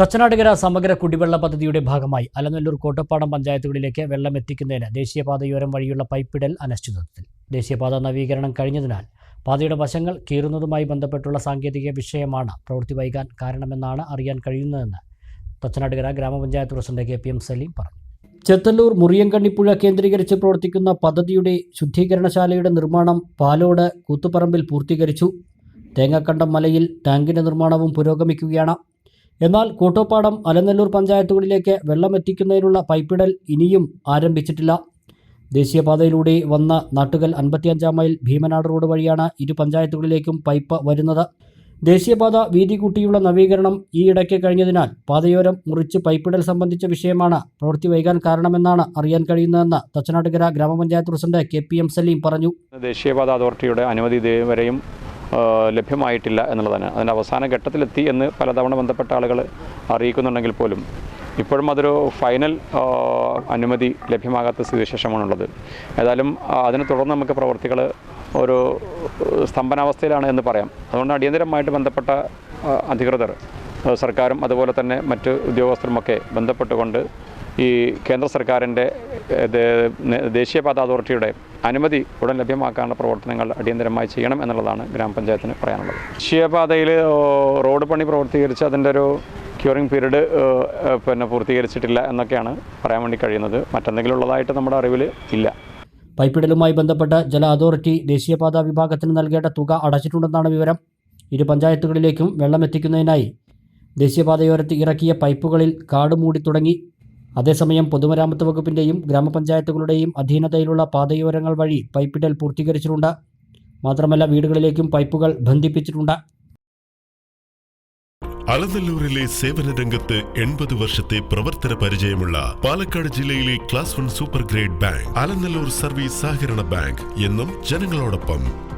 തച്ചനാടുകര സമഗ്ര കുടിവെള്ള പദ്ധതിയുടെ ഭാഗമായി അലനല്ലൂർ കോട്ടപ്പാടം പഞ്ചായത്തുകളിലേക്ക് വെള്ളം എത്തിക്കുന്നതിന് ദേശീയപാതയോരം വഴിയുള്ള പൈപ്പിടൽ അനിശ്ചിതത്വത്തിൽ ദേശീയപാത നവീകരണം കഴിഞ്ഞതിനാൽ പാതയുടെ വശങ്ങൾ കീറുന്നതുമായി ബന്ധപ്പെട്ടുള്ള സാങ്കേതിക വിഷയമാണ് പ്രവൃത്തി വൈകാൻ കാരണമെന്നാണ് അറിയാൻ കഴിയുന്നതെന്ന് തച്ചനാടുകര ഗ്രാമപഞ്ചായത്ത് president K P M Saleem പറഞ്ഞു. ചെത്തല്ലൂർ മുറിയങ്കണ്ണിപ്പുഴ കേന്ദ്രീകരിച്ച് പ്രവർത്തിക്കുന്ന പദ്ധതിയുടെ ശുദ്ധീകരണശാലയുടെ നിർമ്മാണം പാലോട് കൂത്തുപറമ്പിൽ പൂർത്തീകരിച്ചു. തേങ്ങക്കണ്ടം മലയിൽ ടാങ്കിന്റെ നിർമ്മാണവും പുരോഗമിക്കുകയാണ്. എന്നാൽ കൂട്ടോപ്പാടം അലനല്ലൂർ പഞ്ചായത്തുകളിലേക്ക് വെള്ളമെത്തിക്കുന്നതിനുള്ള പൈപ്പിടൽ ഇനിയും ആരംഭിച്ചിട്ടില്ല. ദേശീയപാതയിലൂടെ വന്ന നാട്ടുകൽ അൻപത്തിയഞ്ചാം മൈൽ ഭീമനാട് റോഡ് വഴിയാണ് ഇരു പഞ്ചായത്തുകളിലേക്കും പൈപ്പ് വരുന്നത്. ദേശീയപാത വീതി കൂട്ടിയുള്ള നവീകരണം ഈയിടയ്ക്ക് കഴിഞ്ഞതിനാൽ പാതയോരം മുറിച്ച് പൈപ്പിടൽ സംബന്ധിച്ച വിഷയമാണ് പ്രവൃത്തി വൈകാൻ കാരണമെന്നാണ് അറിയാൻ കഴിയുന്നതെന്ന് തച്ചനാട്ടുകര ഗ്രാമപഞ്ചായത്ത് president K P M Saleem പറഞ്ഞു. ദേശീയപാത അതോറിറ്റിയുടെ അനുമതി ഇതുവരെയും ലഭ്യമായിട്ടില്ല എന്നുള്ളതാണ്. അതിന്റെ അവസാന ഘട്ടത്തിലെത്തി എന്ന് പലതവണ ബന്ധപ്പെട്ട ആളുകൾ അറിയിക്കുന്നുണ്ടെങ്കിൽ പോലും ഇപ്പോഴും അതൊരു ഫൈനൽ അനുമതി ലഭ്യമാകാത്ത സ്ഥിതിവിശേഷമാണുള്ളത്. ഏതായാലും അതിനെ തുടർന്ന് നമുക്ക് പ്രവർത്തികൾ ഒരു സ്തംഭനാവസ്ഥയിലാണ് എന്ന് പറയാം. അതുകൊണ്ട് അടിയന്തരമായിട്ട് ബന്ധപ്പെട്ട അധികൃതർ സർക്കാരും അതുപോലെ തന്നെ മറ്റ് ഉദ്യോഗസ്ഥരുമൊക്കെ ബന്ധപ്പെട്ടുകൊണ്ട് ഈ കേന്ദ്ര സർക്കാരിന്റെ ദേശീയപാത അതോറിറ്റിയുടെ അനുമതി ഉടൻ ലഭ്യമാക്കാനുള്ള പ്രവർത്തനങ്ങൾ അടിയന്തരമായി ചെയ്യണം എന്നുള്ളതാണ് ഗ്രാമപഞ്ചായത്തിന് പറയാനുള്ളത്. ദേശീയപാതയിൽ റോഡ് പണി പ്രവർത്തീകരിച്ച് അതിന്റെ ഒരു ക്യൂറിംഗ് പീരീഡ് പിന്നെ പൂർത്തീകരിച്ചിട്ടില്ല എന്നൊക്കെയാണ് പറയാൻ വേണ്ടി കഴിയുന്നത്. മറ്റെന്തെങ്കിലും ഉള്ളതായിട്ട് നമ്മുടെ അറിവിൽ ഇല്ല. പൈപ്പിടലുമായി ബന്ധപ്പെട്ട് ജല അതോറിറ്റി ദേശീയപാത വിഭാഗത്തിന് നൽകേണ്ട തുക അടച്ചിട്ടുണ്ടെന്നാണ് വിവരം. ഇരു പഞ്ചായത്തുകളിലേക്കും വെള്ളം എത്തിക്കുന്നതിനായി ദേശീയപാതയോരത്ത് ഇറക്കിയ പൈപ്പുകളിൽ കാട് മൂടി തുടങ്ങി അതേസമയം പൊതുമരാമത്ത് വകുപ്പിന്റെയും ഗ്രാമപഞ്ചായത്തുകളുടെയും അധീനതയിലുള്ള പാതയോരങ്ങൾ വഴി പൈപ്പിടൽ പൂർത്തീകരിച്ചിട്ടുണ്ട്. മാത്രമല്ല വീടുകളിലേക്കും പൈപ്പുകൾ ബന്ധിപ്പിച്ചിട്ടുണ്ട്. അലനല്ലൂരിലെ സേവന രംഗത്ത് എൺപത് വർഷത്തെ പ്രവർത്തന പരിചയമുള്ള പാലക്കാട് ജില്ലയിലെ class one super grade bank Alanallur service സഹകരണ ബാങ്ക് എന്നും ജനങ്ങളോടൊപ്പം.